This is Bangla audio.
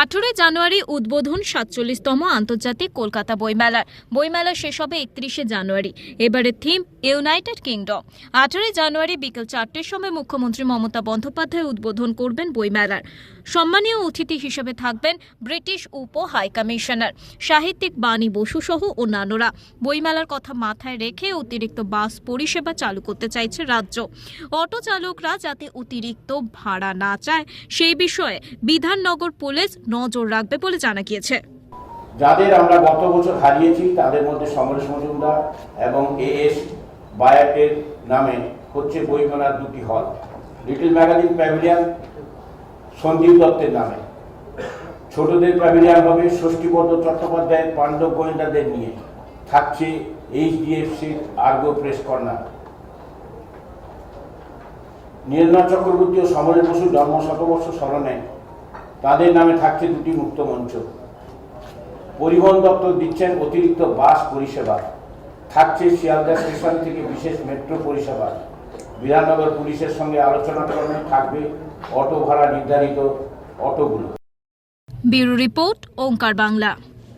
আঠেরোই জানুয়ারি উদ্বোধন সাতচল্লিশতম আন্তর্জাতিক কলকাতা বইমেলার বইমেলা শেষ হবে একত্রিশে জানুয়ারি। এবারের থিম, ইউনাইটেড কিংডম। আঠেরোই জানুয়ারি বিকেল চারটের সময় মুখ্যমন্ত্রী মমতা বন্দ্যোপাধ্যায় উদ্বোধন করবেন বইমেলার। সম্মানীয় অতিথি হিসেবে থাকবেন ব্রিটিশ উপ হাই কমিশনার, সাহিত্যিক বাণী বসু সহ অন্যান্যরা। বইমেলার কথা মাথায় রেখে অতিরিক্ত বাস পরিষেবা চালু করতে চাইছে রাজ্য। অটো চালকরা যাতে অতিরিক্ত ভাড়া না চায়, সেই বিষয়ে বিধাননগর পুলিশ নজর রাখবে বলে জানা গিয়েছে। যাদের আমরা গত বছর হারিয়েছি, তাদের মধ্যে সমরেশ মজুমদার এবং এ এস বায়াটের নামে হচ্ছে বইমেলার দুটি হল। লিটল ম্যাগাজিন প্যাভিলিয়ন সন্দীপ দত্তের নামে। ছোটদের প্যাভিলিয়ন হবে ষষ্ঠীপদ চট্টোপাধ্যায়ের পাণ্ডব গোয়েন্দাদের নিয়ে। থাকছে এইচডিএফসির Ergo press corner Nilnath Chakraborty ও সমরেশ বসু জন্ম শতবর্ষ স্মরণে তাদের নামে থাকছে দুটি মুক্ত মঞ্চ। পরিবহন দপ্তর দিচ্ছেন অতিরিক্ত বাস পরিষেবা। থাকছে শিয়ালদা স্টেশন থেকে বিশেষ মেট্রো পরিষেবা। বিধাননগর পুলিশের সঙ্গে আলোচনা ক্রমে থাকবে অটো ভাড়া নির্ধারিত অটোগুলো। Bureau report, Onkar Bangla.